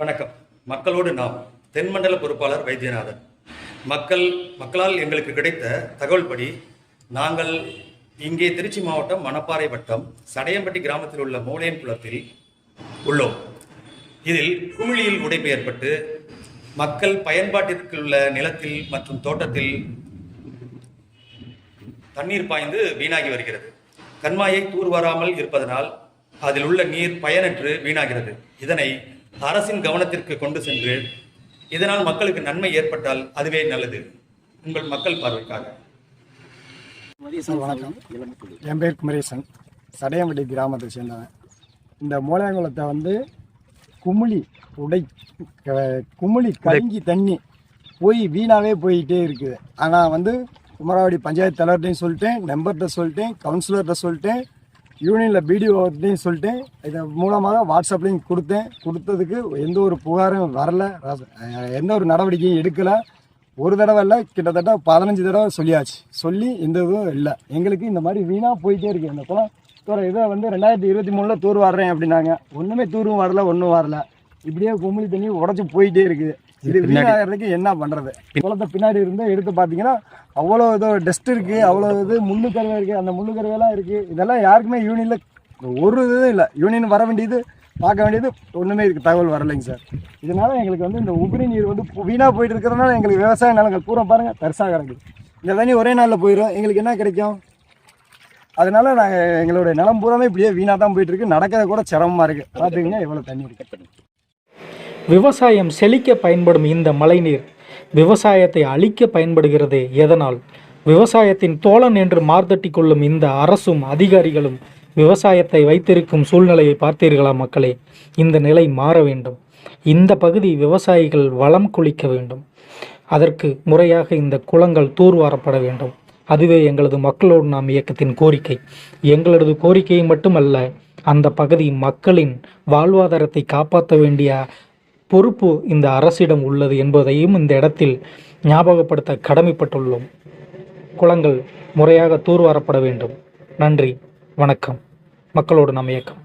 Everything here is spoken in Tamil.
வணக்கம். மக்களோடு நாம் தென்மண்டல பொறுப்பாளர் வைத்தியநாதன். மக்கள் மக்களால் எங்களுக்கு கிடைத்த தகவல்படி நாங்கள் இங்கே திருச்சி மாவட்டம் மணப்பாறை வட்டம் சடையம்பட்டி கிராமத்தில் உள்ள மூலையன் குளத்தில் உள்ளோம். இதில் குமிழியில் உடைப்பு ஏற்பட்டு மக்கள் பயன்பாட்டிற்கு உள்ள நிலத்தில் மற்றும் தோட்டத்தில் தண்ணீர் பாய்ந்து வீணாகி வருகிறது. கண்மாயை தூர்வாராமல் இருப்பதனால் அதில் உள்ள நீர் பயனற்று வீணாகிறது. இதனை அரசின் கவனத்திற்கு கொண்டு சென்று இதனால் மக்களுக்கு நன்மை ஏற்பட்டால் அதுவே நல்லது. உங்கள் மக்கள் பார்வைக்காக. சார் வணக்கம். என் பேர் குமரேசன். சடையம்பட்டி கிராமத்தை சேர்ந்தவன். இந்த மூலங்குளத்தை வந்து குமிழி உடை க- குமிழி கலங்கி தண்ணி போய் வீணாவே போயிட்டே இருக்குது. ஆனால் வந்து குமராவடி பஞ்சாயத்து தலைவர்கிட்டையும் சொல்லிட்டேன் மெம்பர்கிட்ட சொல்லிட்டேன் கவுன்சிலர்கிட்ட சொல்லிட்டேன் யூனியனில் பிடிஓட்டையும் சொல்லிட்டேன். இதன் மூலமாக வாட்ஸ்அப்லேயும் கொடுத்தேன். கொடுத்ததுக்கு எந்த ஒரு புகாரும் வரல. எந்த ஒரு நடவடிக்கையும் எடுக்கலை. ஒரு தடவை இல்லை கிட்டத்தட்ட பதினஞ்சு தடவை சொல்லியாச்சு. சொல்லி எந்த இதுவும் இல்லை. எங்களுக்கு இந்த மாதிரி வீணாக போயிட்டே இருக்கு. இந்த குளம் தூர இதை வந்து ரெண்டாயிரத்தி இருபத்தி மூணில் தூர் வர்றேன் அப்படின்னாங்க. ஒன்றுமே தூரும் வரல ஒன்றும் வரல. இப்படியே கும்பலி தண்ணி உடச்சி போயிட்டே இருக்குது. இது வீணாகிறதுக்கு என்ன பண்ணுறது குளத்தை பின்னாடி இருந்து எடுத்து பார்த்தீங்கன்னா அவ்வளோ இதோ டஸ்ட் இருக்குது அவ்வளோ இது முள்ளு கருவை இருக்குது அந்த முள்ளு கருவையெல்லாம் இருக்குது இதெல்லாம் யாருக்குமே யூனியனில் ஒரு இதுவும் இல்லை. யூனியன் வர வேண்டியது பார்க்க வேண்டியது ஒன்றுமே இதுக்கு தகவல் வரலைங்க சார். இதனால எங்களுக்கு வந்து இந்த உபரி நீர் வந்து வீணாக போயிட்டு இருக்கிறதுனால எங்களுக்கு விவசாய நிலங்கள் பூரா பாருங்கள் பெருசாக கிடக்குது இந்த தண்ணி ஒரே நாளில் போயிடும் எங்களுக்கு என்ன கிடைக்கும்? அதனால நாங்கள் எங்களுடைய நிலம் பூராமே இப்படியே வீணாக தான் போயிட்டு இருக்கு. நடக்கிறது கூட சிரமமாக இருக்குது பார்த்துக்கங்க எவ்வளோ தண்ணி இருக்கு. விவசாயம் செழிக்க பயன்படும் இந்த மழைநீர் விவசாயத்தை அழிக்க பயன்படுகிறது எதனால்? விவசாயத்தின் தோழன் என்று மார்தட்டி கொள்ளும் இந்த அரசும் அதிகாரிகளும் விவசாயத்தை வைத்திருக்கும் சூழ்நிலையை பார்த்தீர்களா மக்களே? இந்த நிலை மாற வேண்டும். இந்த பகுதி விவசாயிகள் வளம் குளிக்க வேண்டும். அதற்கு முறையாக இந்த குளங்கள் தூர்வாரப்பட வேண்டும். அதுவே எங்களது மக்களோடு நாம் இயக்கத்தின் கோரிக்கை. எங்களது கோரிக்கை மட்டுமல்ல அந்த பகுதி மக்களின் வாழ்வாதாரத்தை காப்பாற்ற வேண்டிய பொறுப்பு இந்த அரசிடம் உள்ளது என்பதையும் இந்த இடத்தில் ஞாபகப்படுத்த கடமைப்பட்டுள்ளோம். குளங்கள் முறையாக தூர்வாரப்பட வேண்டும். நன்றி. வணக்கம். மக்களோடு நாம் இயக்கம்.